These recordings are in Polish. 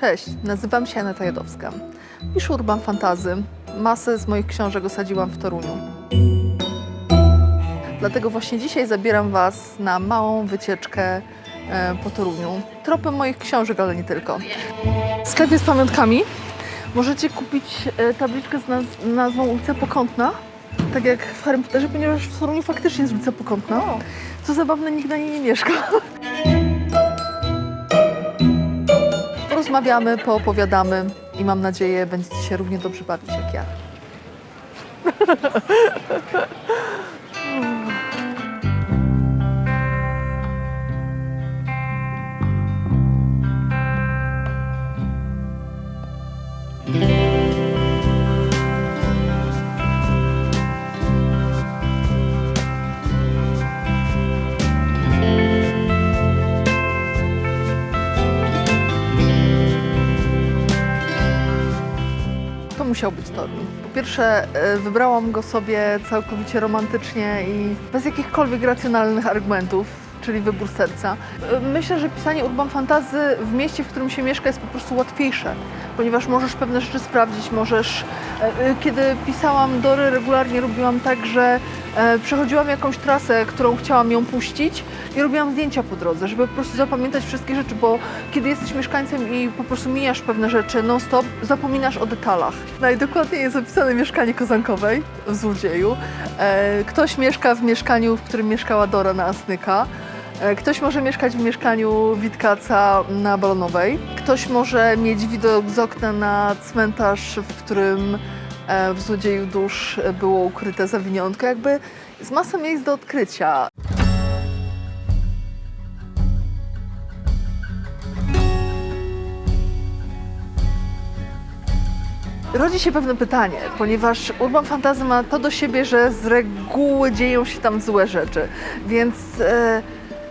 Cześć, nazywam się Aneta Jadowska. Piszę urban fantazy. Masę z moich książek osadziłam w Toruniu. Dlatego właśnie dzisiaj zabieram Was na małą wycieczkę e, po Toruniu. Tropem moich książek, ale nie tylko. W sklepie z pamiątkami możecie kupić e, tabliczkę z naz- nazwą ulica Pokątna, tak jak w Harry Potterze, ponieważ w Toruniu faktycznie jest ulica Pokątna. Co zabawne, nikt na niej nie mieszka. Porozmawiamy, poopowiadamy i mam nadzieję, będziecie się równie dobrze bawić jak ja. pierwsze, e, wybrałam go sobie całkowicie romantycznie i bez jakichkolwiek racjonalnych argumentów, czyli wybór serca. E, Myślę, że pisanie urban fantazy w mieście, w którym się mieszka, jest po prostu łatwiejsze, ponieważ możesz pewne rzeczy sprawdzić, możesz... e, Kiedy pisałam Dory, regularnie robiłam tak, że przechodziłam jakąś trasę, którą chciałam ją puścić i robiłam zdjęcia po drodze, żeby po prostu zapamiętać wszystkie rzeczy, bo kiedy jesteś mieszkańcem i po prostu mijasz pewne rzeczy non-stop, zapominasz o detalach. Najdokładniej jest opisane mieszkanie Kozankowej w Złodzieju. E, Ktoś mieszka w mieszkaniu, w którym mieszkała Dora na Asnyka. E, Ktoś może mieszkać w mieszkaniu Witkaca na Balonowej. Ktoś może mieć widok z okna na cmentarz, w którym e, w Złodzieju Dusz było ukryte zawiniątko. Jakby jest masa miejsc do odkrycia. Rodzi się pewne pytanie, ponieważ Urban Fantasy ma to do siebie, że z reguły dzieją się tam złe rzeczy, więc e,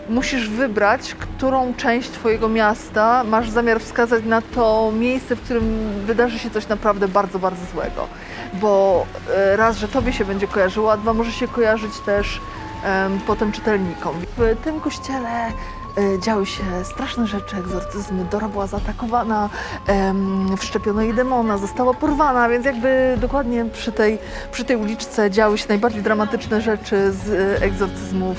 musisz wybrać, którą część Twojego miasta masz zamiar wskazać na to miejsce, w którym wydarzy się coś naprawdę bardzo, bardzo złego. Bo e, raz, że Tobie się będzie kojarzyło, a dwa, może się kojarzyć też em, potem czytelnikom. W tym kościele e, działy się straszne rzeczy, egzorcyzmy. Dora była zaatakowana, em, wszczepiono jej demona, została porwana, więc jakby dokładnie przy tej, przy tej uliczce działy się najbardziej dramatyczne rzeczy z e, egzorcyzmów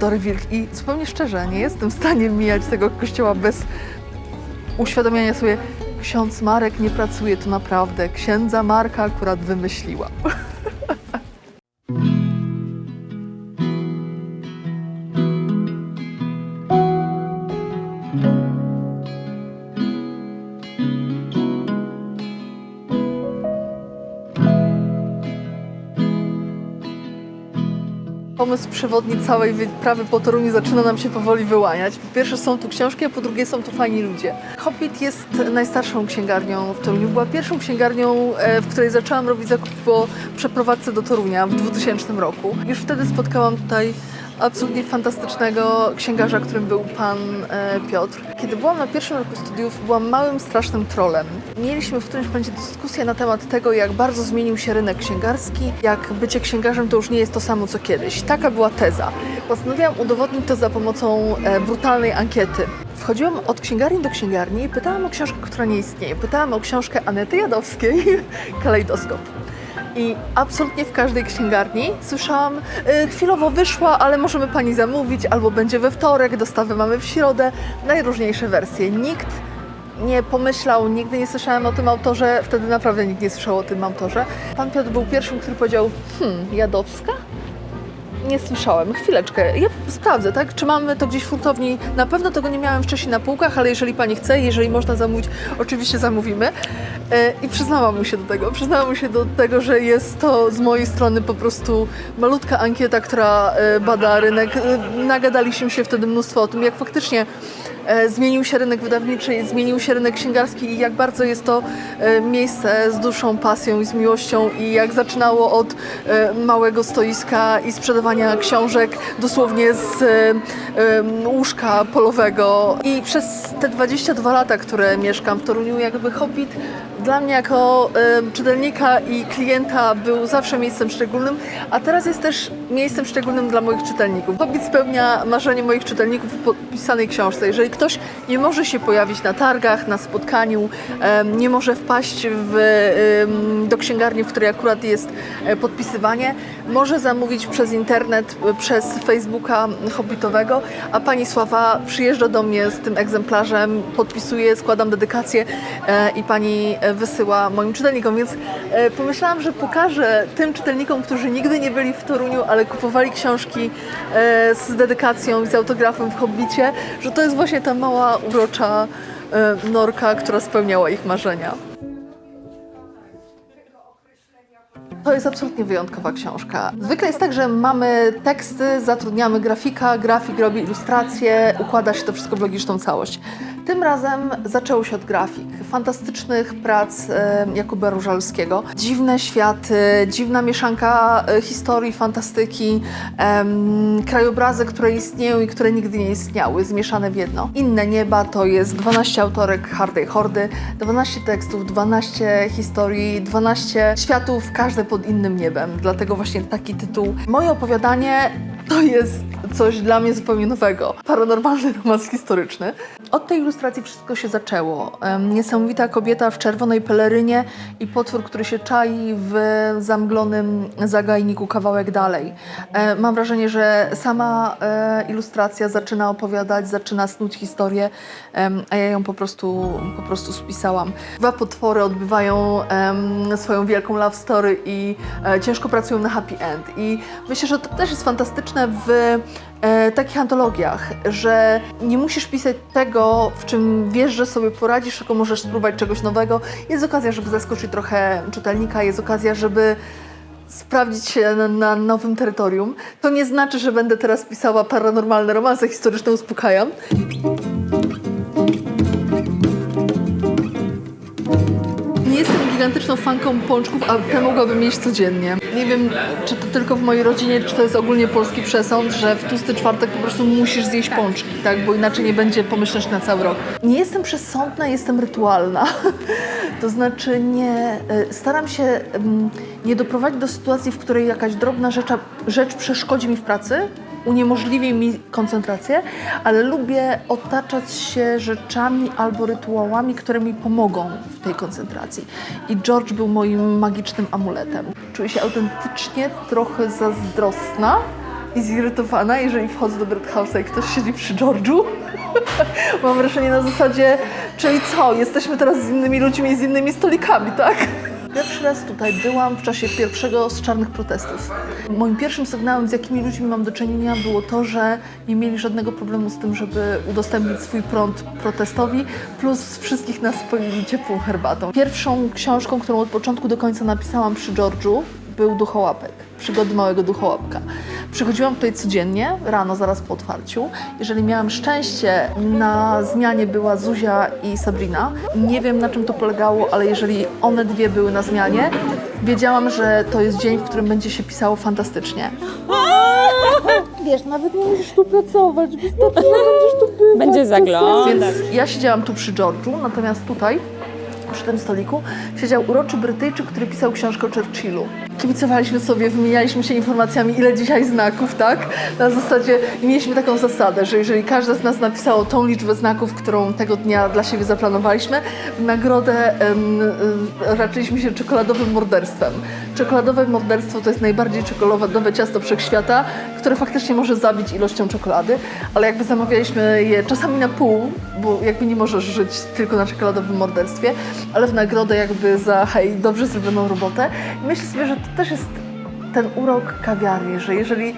Dory Wilk. I zupełnie szczerze, nie jestem w stanie mijać tego kościoła bez uświadamiania sobie, ksiądz Marek nie pracuje tu naprawdę, księdza Marka akurat wymyśliła. Pomysł przewodni całej wyprawy po Toruniu zaczyna nam się powoli wyłaniać. Po pierwsze są tu książki, a po drugie są tu fajni ludzie. Hobbit jest najstarszą księgarnią w Toruniu. Była pierwszą księgarnią, e, w której zaczęłam robić zakupy po przeprowadzce do Torunia w 2000 roku. Już wtedy spotkałam tutaj absolutnie fantastycznego księgarza, którym był pan e, Piotr. Kiedy byłam na pierwszym roku studiów, byłam małym, strasznym trolem. Mieliśmy w którymś momencie dyskusję na temat tego, jak bardzo zmienił się rynek księgarski, jak bycie księgarzem to już nie jest to samo co kiedyś. Taka była teza. Postanowiłam udowodnić to za pomocą e, brutalnej ankiety. Wchodziłam od księgarni do księgarni i pytałam o książkę, która nie istnieje. Pytałam o książkę Anety Jadowskiej, Kalejdoskop. I absolutnie w każdej księgarni słyszałam, y, chwilowo wyszła, ale możemy pani zamówić, albo będzie we wtorek, dostawę mamy w środę. Najróżniejsze wersje. Nikt nie pomyślał, nigdy nie słyszałem o tym autorze, wtedy naprawdę nikt nie słyszał o tym autorze. Pan Piotr był pierwszym, który powiedział, hmm, Jadowska? Nie słyszałem. Chwileczkę. Ja sprawdzę, tak? Czy mamy to gdzieś w hurtowni? Na pewno tego nie miałem wcześniej na półkach, ale jeżeli pani chce, jeżeli można zamówić, oczywiście zamówimy. E, I przyznałam mu się do tego. Przyznałam mu się do tego, że jest to z mojej strony po prostu malutka ankieta, która e, bada rynek. E, Nagadaliśmy się wtedy mnóstwo o tym, jak faktycznie zmienił się rynek wydawniczy, zmienił się rynek księgarski i jak bardzo jest to e, miejsce z duszą, pasją i z miłością i jak zaczynało od e, małego stoiska i sprzedawania książek dosłownie z e, e, łóżka polowego. I przez te 22 lata, które mieszkam w Toruniu, jakby Hobbit dla mnie jako em, czytelnika i klienta był zawsze miejscem szczególnym, a teraz jest też miejscem szczególnym dla moich czytelników. Hobbit spełnia marzenie moich czytelników w podpisanej książce. Jeżeli ktoś nie może się pojawić na targach, na spotkaniu, em, nie może wpaść w, em, do księgarni, w której akurat jest e, podpisywanie, może zamówić przez internet, e, przez Facebooka Hobbitowego, a pani Sława przyjeżdża do mnie z tym egzemplarzem, podpisuje, składam dedykację e, i pani e, wysyła moim czytelnikom, więc e, pomyślałam, że pokażę tym czytelnikom, którzy nigdy nie byli w Toruniu, ale kupowali książki e, z dedykacją i z autografem w Hobbicie, że to jest właśnie ta mała, urocza e, norka, która spełniała ich marzenia. To jest absolutnie wyjątkowa książka. Zwykle jest tak, że mamy teksty, zatrudniamy grafika, grafik robi ilustracje, układa się to wszystko w logiczną całość. Tym razem zaczęło się od grafik, fantastycznych prac e, Jakuba Różalskiego. Dziwne światy, dziwna mieszanka e, historii, fantastyki, em, krajobrazy, które istnieją i które nigdy nie istniały, zmieszane w jedno. Inne nieba to jest 12 autorek Hardej Hordy, 12 tekstów, 12 historii, 12 światów, każde pod innym niebem. Dlatego właśnie taki tytuł. Moje opowiadanie to jest coś dla mnie zupełnie nowego. Paranormalny romans historyczny. Od tej ilustracji wszystko się zaczęło. Niesamowita kobieta w czerwonej pelerynie i potwór, który się czai w zamglonym zagajniku kawałek dalej. E, Mam wrażenie, że sama e, ilustracja zaczyna opowiadać, zaczyna snuć historię, a ja ją po prostu, po prostu spisałam. Dwa potwory odbywają swoją wielką love story i e, ciężko pracują na happy end. I myślę, że to też jest fantastyczne w e, takich antologiach, że nie musisz pisać tego, w czym wiesz, że sobie poradzisz, tylko możesz spróbować czegoś nowego. Jest okazja, żeby zaskoczyć trochę czytelnika, jest okazja, żeby sprawdzić się na, na nowym terytorium. To nie znaczy, że będę teraz pisała paranormalne romanse historyczne, uspokajam. Nie jestem gigantyczną fanką pączków, a te mogłabym mieć codziennie. Nie wiem, czy to tylko w mojej rodzinie, czy to jest ogólnie polski przesąd, że w tłusty czwartek po prostu musisz zjeść pączki, tak? Bo inaczej nie będzie pomyśleć na cały rok. Nie jestem przesądna, jestem rytualna. To znaczy nie... y, Staram się nie doprowadzić do sytuacji, w której jakaś drobna rzecz, rzecz przeszkodzi mi w pracy, uniemożliwi mi koncentrację, ale lubię otaczać się rzeczami albo rytuałami, które mi pomogą w tej koncentracji. I George był moim magicznym amuletem. Czuję się autentycznie trochę zazdrosna i zirytowana, jeżeli wchodzę do House'a i ktoś siedzi przy George'u. Mam wrażenie na zasadzie, czyli co, jesteśmy teraz z innymi ludźmi i z innymi stolikami, tak? Pierwszy raz tutaj byłam w czasie pierwszego z czarnych protestów. Moim pierwszym sygnałem, z jakimi ludźmi mam do czynienia, było to, że nie mieli żadnego problemu z tym, żeby udostępnić swój prąd protestowi, plus wszystkich nas spoili ciepłą herbatą. Pierwszą książką, którą od początku do końca napisałam przy George'u, był Duchołapek. Przygody małego duchołapka. Przychodziłam tutaj codziennie, rano zaraz po otwarciu. Jeżeli miałam szczęście, na zmianie była Zuzia i Sabrina. Nie wiem na czym to polegało, ale jeżeli one dwie były na zmianie, wiedziałam, że to jest dzień, w którym będzie się pisało fantastycznie. Wiesz, nawet nie musisz tu pracować, wystarczy, że będziesz tu bywać. Będzie zaglądać. Więc ja siedziałam tu przy George'u, natomiast tutaj, przy tym stoliku, siedział uroczy Brytyjczyk, który pisał książkę o Churchillu. Kibicowaliśmy sobie, wymienialiśmy się informacjami, ile dzisiaj znaków, tak? Na zasadzie, mieliśmy taką zasadę, że jeżeli każdy z nas napisało tą liczbę znaków, którą tego dnia dla siebie zaplanowaliśmy, w nagrodę em, raczyliśmy się czekoladowym morderstwem. Czekoladowe morderstwo to jest najbardziej czekoladowe ciasto wszechświata, które faktycznie może zabić ilością czekolady, ale jakby zamawialiśmy je czasami na pół, bo jakby nie możesz żyć tylko na czekoladowym morderstwie, ale w nagrodę jakby za hej, dobrze zrobioną robotę. I myślę sobie, że to też jest ten urok kawiarni, że jeżeli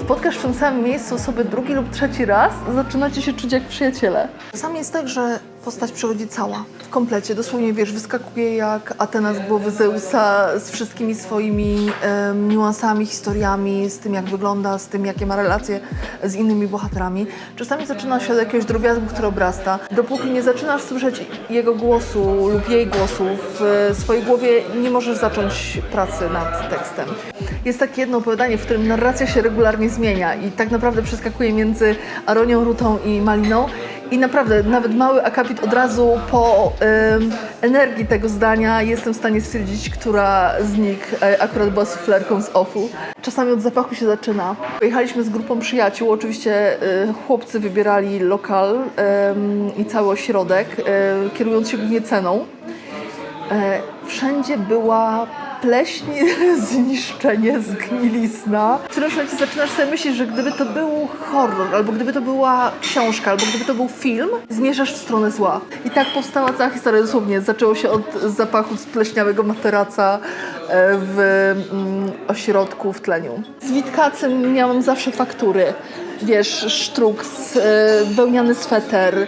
spotkasz w tym samym miejscu osobę drugi lub trzeci raz, zaczynacie się czuć jak przyjaciele. Czasami jest tak, że postać przychodzi cała, w komplecie, dosłownie wiesz, wyskakuje jak Atena z głowy Zeusa z wszystkimi swoimi em, niuansami, historiami, z tym jak wygląda, z tym jakie ma relacje z innymi bohaterami. Czasami zaczyna się od jakiegoś drobiazgu, który obrasta. Dopóki nie zaczynasz słyszeć jego głosu lub jej głosu w swojej głowie, nie możesz zacząć pracy nad tekstem. Jest takie jedno opowiadanie, w którym narracja się regularnie zmienia i tak naprawdę przeskakuje między Aronią, Rutą i Maliną I naprawdę, nawet mały akapit od razu po energii tego zdania jestem w stanie stwierdzić, która z nich e, akurat była suflerką z OFU. Czasami od zapachu się zaczyna. Pojechaliśmy z grupą przyjaciół, oczywiście e, chłopcy wybierali lokal i cały ośrodek, e, kierując się głównie ceną. E, wszędzie była pleśń, zniszczenie, zgnilizna. W którymś momencie zaczynasz sobie myśleć, że gdyby to był horror, albo gdyby to była książka, albo gdyby to był film, zmierzasz w stronę zła. I tak powstała cała historia dosłownie. Zaczęło się od zapachu spleśniałego materaca e, w mm, ośrodku w tleniu. Z Witkacem miałam zawsze faktury wiesz, sztruks, e, wełniany sweter,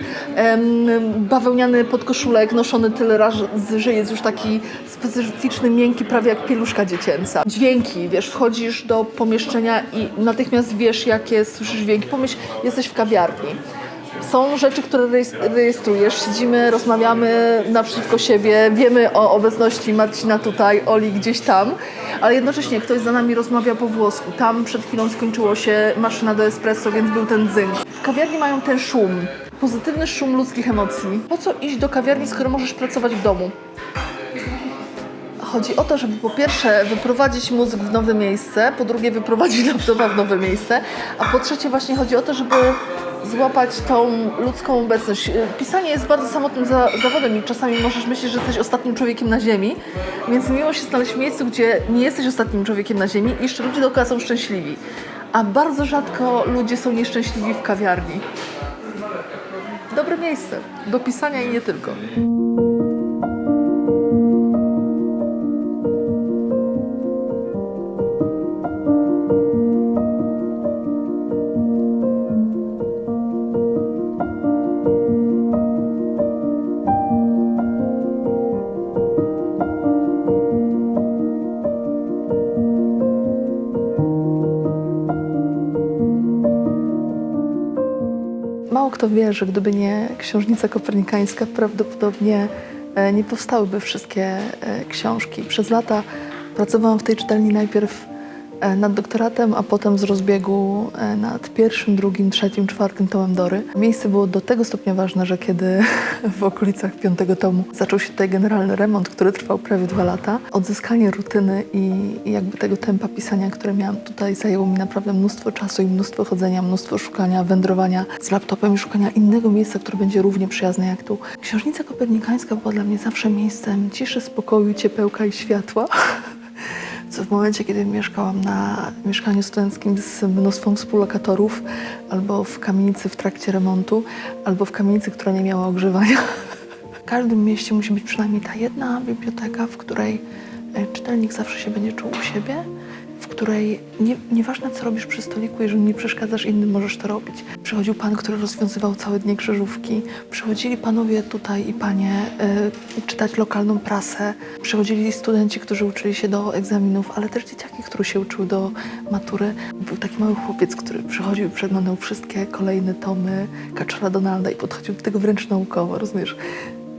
bawełniany podkoszulek noszony tyle razy, że jest już taki specyficzny, miękki, prawie jak pieluszka dziecięca. Dźwięki, wiesz, wchodzisz do pomieszczenia i natychmiast wiesz, jakie słyszysz dźwięki. Pomyśl, jesteś w kawiarni. Są rzeczy, które rejestr- rejestrujesz, siedzimy, rozmawiamy naprzeciwko siebie, wiemy o obecności Marcina tutaj, Oli gdzieś tam, ale jednocześnie ktoś za nami rozmawia po włosku. Tam przed chwilą skończyło się maszyna do espresso, więc był ten dzynk. Kawiarni mają ten szum, pozytywny szum ludzkich emocji. Po co iść do kawiarni, skoro możesz pracować w domu? Chodzi o to, żeby po pierwsze wyprowadzić mózg w nowe miejsce, po drugie wyprowadzić laptopa w nowe miejsce, a po trzecie właśnie chodzi o to, żeby złapać tą ludzką obecność. Y, Pisanie jest bardzo samotnym za zawodem i czasami możesz myśleć, że jesteś ostatnim człowiekiem na ziemi, więc miło się znaleźć w miejscu, gdzie nie jesteś ostatnim człowiekiem na ziemi i jeszcze ludzie dookoła są szczęśliwi. A bardzo rzadko ludzie są nieszczęśliwi w kawiarni. Dobre miejsce do pisania i nie tylko. Kto wie, że gdyby nie książnica kopernikańska, prawdopodobnie e, nie powstałyby wszystkie e, książki. Przez lata pracowałam w tej czytelni najpierw nad doktoratem, a potem z rozbiegu e, nad pierwszym, drugim, trzecim, czwartym tomem Dory. Miejsce było do tego stopnia ważne, że kiedy w okolicach piątego tomu zaczął się tutaj generalny remont, który trwał prawie dwa lata, odzyskanie rutyny i jakby tego tempa pisania, które miałam tutaj, zajęło mi naprawdę mnóstwo czasu i mnóstwo chodzenia, mnóstwo szukania, wędrowania z laptopem i szukania innego miejsca, które będzie równie przyjazne jak tu. Książnica kopernikańska była dla mnie zawsze miejscem ciszy, spokoju, ciepełka i światła. Co w momencie, kiedy mieszkałam na mieszkaniu studenckim z mnóstwem współlokatorów, albo w kamienicy w trakcie remontu, albo w kamienicy, która nie miała ogrzewania. W każdym mieście musi być przynajmniej ta jedna biblioteka, w której e, czytelnik zawsze się będzie czuł u siebie, w której nie, nieważne co robisz przy stoliku, jeżeli nie przeszkadzasz innym, możesz to robić. Przychodził pan, który rozwiązywał całe dnie krzyżówki. Przychodzili panowie tutaj i panie y, czytać lokalną prasę. Przychodzili studenci, którzy uczyli się do egzaminów, ale też dzieciaki, które się uczyły do matury. Był taki mały chłopiec, który przychodził i przeglądał wszystkie kolejne tomy Kaczora Donalda i podchodził do tego wręcz naukowo, rozumiesz?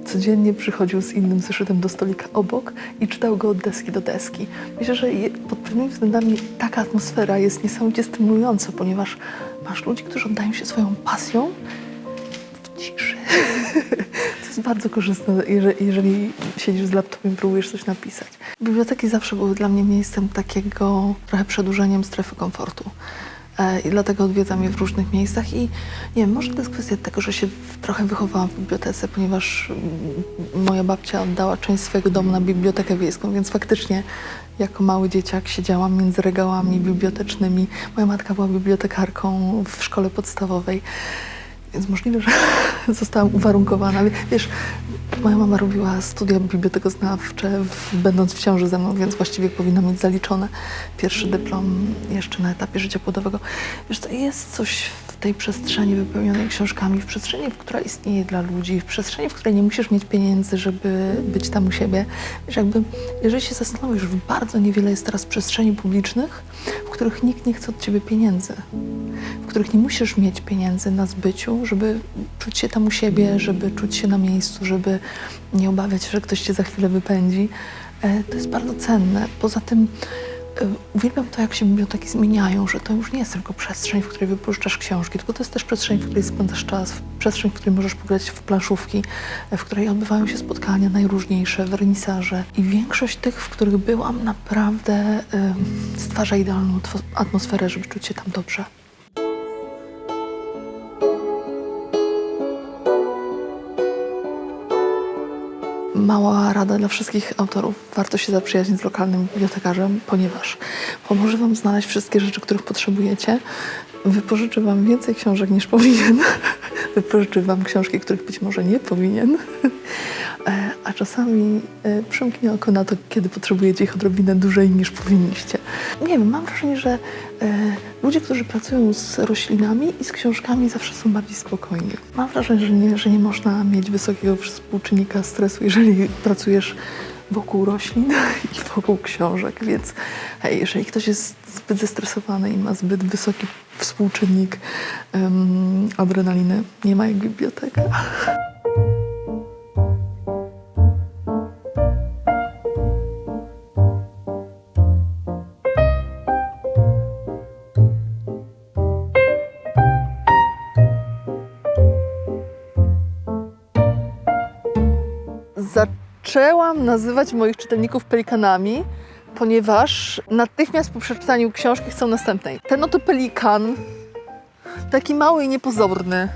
codziennie przychodził z innym zeszytem do stolika obok i czytał go od deski do deski. Myślę, że pod pewnymi względami taka atmosfera jest niesamowicie stymulująca, ponieważ masz ludzi, którzy oddają się swoją pasją w ciszy. To jest bardzo korzystne, jeżeli, jeżeli siedzisz z laptopem i próbujesz coś napisać. Biblioteki zawsze były dla mnie miejscem takiego trochę przedłużeniem strefy komfortu. E, I dlatego odwiedzam je w różnych miejscach i nie wiem, może to jest kwestia tego, że się trochę wychowałam w bibliotece, ponieważ mm, moja babcia oddała część swojego domu na bibliotekę wiejską, więc faktycznie jako mały dzieciak siedziałam między regałami bibliotecznymi. Moja matka była bibliotekarką w szkole podstawowej. Więc możliwe, że zostałam uwarunkowana. Wiesz, moja mama robiła studia bibliotekoznawcze, w, będąc w ciąży ze mną, więc właściwie powinna mieć zaliczone pierwszy dyplom jeszcze na etapie życia płodowego. Wiesz, to jest coś w tej przestrzeni wypełnionej książkami, w przestrzeni, która istnieje dla ludzi, w przestrzeni, w której nie musisz mieć pieniędzy, żeby być tam u siebie. Wiesz, jakby, jeżeli się zastanowisz, bardzo niewiele jest teraz przestrzeni publicznych, w których nikt nie chce od ciebie pieniędzy w których nie musisz mieć pieniędzy na zbyciu, żeby czuć się tam u siebie, żeby czuć się na miejscu, żeby nie obawiać się, że ktoś cię za chwilę wypędzi. E, To jest bardzo cenne. Poza tym y, uwielbiam to, jak się biblioteki zmieniają, że to już nie jest tylko przestrzeń, w której wypożyczasz książki, tylko to jest też przestrzeń, w której spędzasz czas, przestrzeń, w której możesz pograć w planszówki, w której odbywają się spotkania najróżniejsze, wernisaże. I większość tych, w których byłam, naprawdę stwarza idealną atmosferę, żeby czuć się tam dobrze. Mała rada dla wszystkich autorów. Warto się zaprzyjaźnić z lokalnym bibliotekarzem, ponieważ pomoże Wam znaleźć wszystkie rzeczy, których potrzebujecie. Wypożyczy Wam więcej książek niż powinien. Wypożyczy Wam książki, których być może nie powinien. A czasami e, przymknie oko na to, kiedy potrzebujecie ich odrobinę dłużej niż powinniście. Nie wiem, mam wrażenie, że e, ludzie, którzy pracują z roślinami i z książkami zawsze są bardziej spokojni. Mam wrażenie, że nie, że nie można mieć wysokiego współczynnika stresu, jeżeli pracujesz wokół roślin i wokół książek, więc hej, jeżeli ktoś jest zbyt zestresowany i ma zbyt wysoki współczynnik em, adrenaliny, nie ma jak biblioteka. Zaczęłam nazywać moich czytelników pelikanami, ponieważ natychmiast po przeczytaniu książki chcą następnej. Ten oto pelikan, taki mały i niepozorny,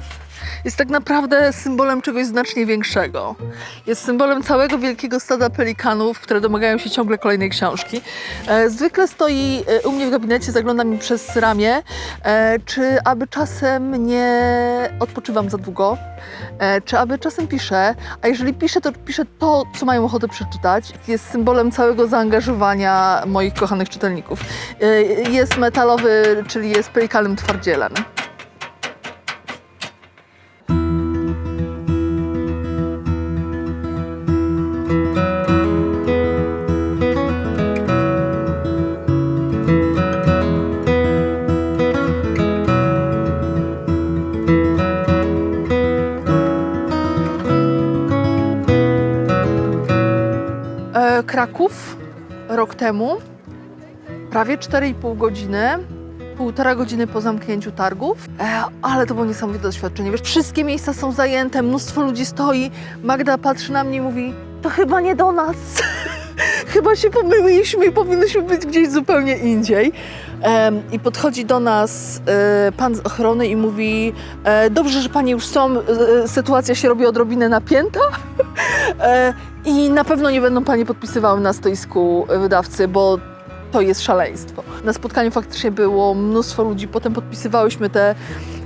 jest tak naprawdę symbolem czegoś znacznie większego. Jest symbolem całego wielkiego stada pelikanów, które domagają się ciągle kolejnej książki. E, zwykle stoi e, u mnie w gabinecie, zagląda mi przez ramię, e, czy aby czasem nie odpoczywam za długo, czy aby czasem piszę, a jeżeli piszę, to piszę to, co mają ochotę przeczytać. Jest symbolem całego zaangażowania moich kochanych czytelników. Jest metalowy, czyli jest pelikanem twardzielem. E, Kraków rok temu, prawie 4,5 godziny, półtora godziny po zamknięciu targów, e, ale to było niesamowite doświadczenie. Wiesz, wszystkie miejsca są zajęte, mnóstwo ludzi stoi. Magda patrzy na mnie i mówi: To chyba nie do nas. chyba się pomyliśmy i powinnyśmy być gdzieś zupełnie indziej. I podchodzi do nas e, pan z ochrony i mówi: e, Dobrze, że panie już są, e, sytuacja się robi odrobinę napięta. I na pewno nie będą panie podpisywały na stoisku wydawcy, bo to jest szaleństwo. Na spotkaniu faktycznie było mnóstwo ludzi, potem podpisywałyśmy te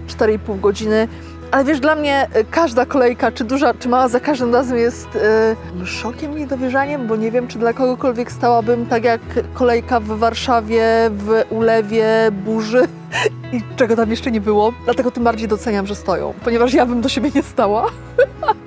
4,5 godziny. Ale wiesz, dla mnie e, każda kolejka, czy duża, czy mała, za każdym razem jest e, szokiem niedowierzaniem, bo nie wiem, czy dla kogokolwiek stałabym tak jak kolejka w Warszawie, w Ulewie, Burzy i czego tam jeszcze nie było. Dlatego tym bardziej doceniam, że stoją, ponieważ ja bym do siebie nie stała.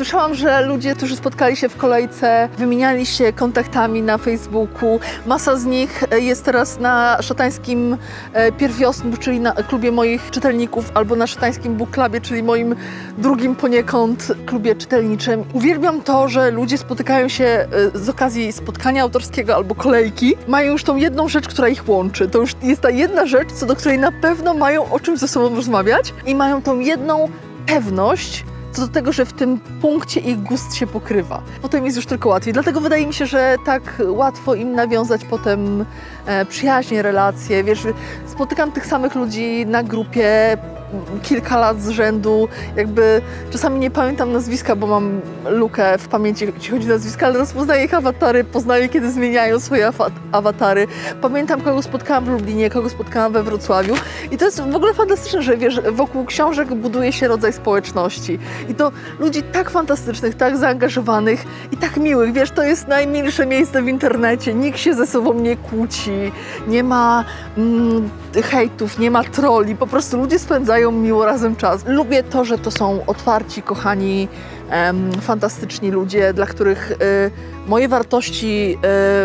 Słyszałam, że ludzie, którzy spotkali się w kolejce, wymieniali się kontaktami na Facebooku. Masa z nich e, jest teraz na szatańskim e, Pierwiosnu, czyli na klubie moich czytelników, albo na szatańskim Book Clubie, czyli moim drugim poniekąd klubie czytelniczym. Uwielbiam to, że ludzie spotykają się e, z okazji spotkania autorskiego albo kolejki. Mają już tą jedną rzecz, która ich łączy. To już jest ta jedna rzecz, co do której na pewno mają o czym ze sobą rozmawiać i mają tą jedną pewność, co do tego, że w tym punkcie ich gust się pokrywa. Potem jest już tylko łatwiej. Dlatego wydaje mi się, że tak łatwo im nawiązać potem e, przyjaźnie, relacje. Wiesz, spotykam tych samych ludzi na grupie kilka lat z rzędu. Jakby czasami nie pamiętam nazwiska, bo mam lukę w pamięci, jeśli chodzi o nazwiska, ale rozpoznaję ich awatary, poznaję, kiedy zmieniają swoje awa- awatary. Pamiętam, kogo spotkałam w Lublinie, kogo spotkałam we Wrocławiu. I to jest w ogóle fantastyczne, że wiesz, wokół książek buduje się rodzaj społeczności. I to ludzi tak fantastycznych, tak zaangażowanych i tak miłych. Wiesz, to jest najmilsze miejsce w internecie. Nikt się ze sobą nie kłóci, nie ma mm, hejtów, nie ma troli. Po prostu ludzie spędzają miło razem czas. Lubię to, że to są otwarci, kochani, em, fantastyczni ludzie, dla których y, moje wartości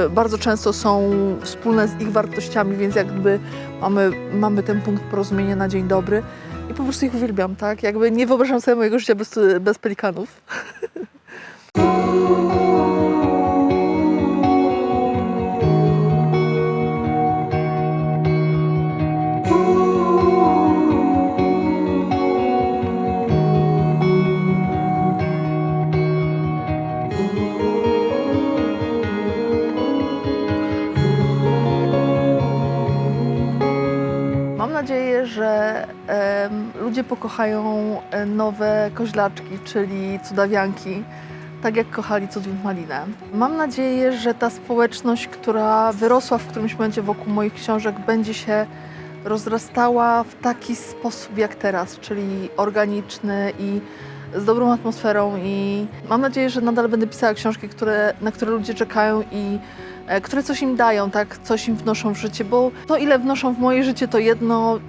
y, bardzo często są wspólne z ich wartościami, więc jakby mamy, mamy ten punkt porozumienia na dzień dobry. I po prostu ich uwielbiam, tak? Jakby nie wyobrażam sobie mojego życia bez, bez pelikanów. nadzieję, że ludzie pokochają e, nowe koźlaczki, czyli cudawianki, tak jak kochali cudów malinę. Mam nadzieję, że ta społeczność, która wyrosła w którymś momencie wokół moich książek, będzie się rozrastała w taki sposób jak teraz, czyli organiczny i z dobrą atmosferą i mam nadzieję, że nadal będę pisała książki, które, na które ludzie czekają i które coś im dają, tak, coś im wnoszą w życie, bo to ile wnoszą w moje życie to jedno,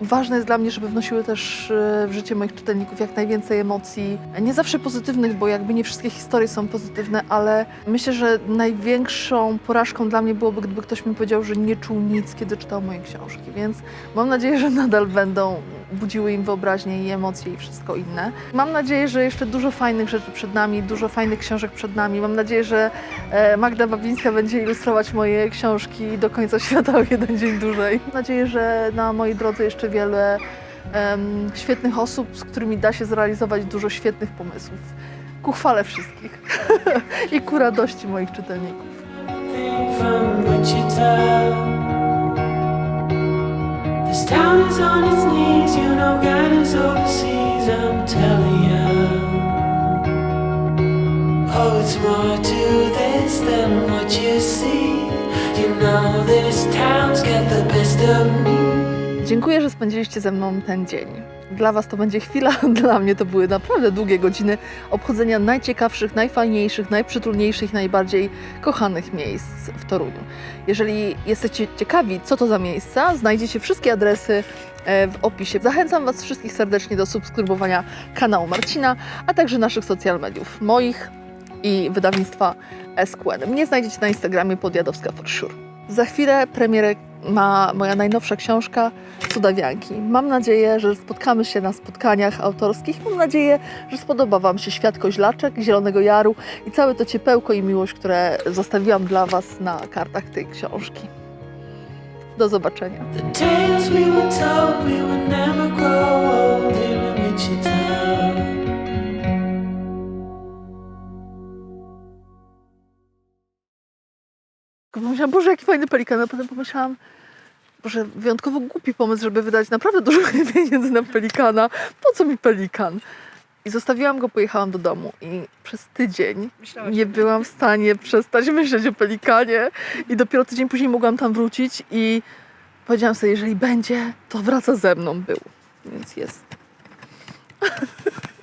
Ważne jest dla mnie, żeby wnosiły też e, w życie moich czytelników jak najwięcej emocji. Nie zawsze pozytywnych, bo jakby nie wszystkie historie są pozytywne, ale myślę, że największą porażką dla mnie byłoby, gdyby ktoś mi powiedział, że nie czuł nic, kiedy czytał moje książki. Więc mam nadzieję, że nadal będą budziły im wyobraźnię i emocje i wszystko inne. Mam nadzieję, że jeszcze dużo fajnych rzeczy przed nami, dużo fajnych książek przed nami. Mam nadzieję, że e, Magda Babińska będzie ilustrować moje książki do końca świata o jeden dzień dłużej. Mam nadzieję, że na mojej drodze jeszcze wiele em, świetnych osób, z którymi da się zrealizować dużo świetnych pomysłów. Ku chwale wszystkich i ku radości moich czytelników. More to this Dziękuję, że spędziliście ze mną ten dzień. Dla Was to będzie chwila, dla mnie to były naprawdę długie godziny obchodzenia najciekawszych, najfajniejszych, najprzytulniejszych, najbardziej kochanych miejsc w Toruniu. Jeżeli jesteście ciekawi, co to za miejsca, znajdziecie wszystkie adresy e, w opisie. Zachęcam Was wszystkich serdecznie do subskrybowania kanału Marcina, a także naszych social mediów, moich i wydawnictwa SQN. Mnie znajdziecie na Instagramie pod for sure. Za chwilę premierę ma moja najnowsza książka Cudawianki. Mam nadzieję, że spotkamy się na spotkaniach autorskich. Mam nadzieję, że spodoba Wam się świat koźlaczek, Zielonego Jaru i całe to ciepełko i miłość, które zostawiłam dla Was na kartach tej książki. Do zobaczenia. Pomyślałam, Boże, jaki fajny pelikan. A potem pomyślałam, Boże, wyjątkowo głupi pomysł, żeby wydać naprawdę dużo pieniędzy na pelikana. Po co mi pelikan? I zostawiłam go, pojechałam do domu i przez tydzień nie byłam w stanie przestać myśleć o pelikanie i dopiero tydzień później mogłam tam wrócić i powiedziałam sobie, jeżeli będzie, to wraca ze mną był. Więc jest.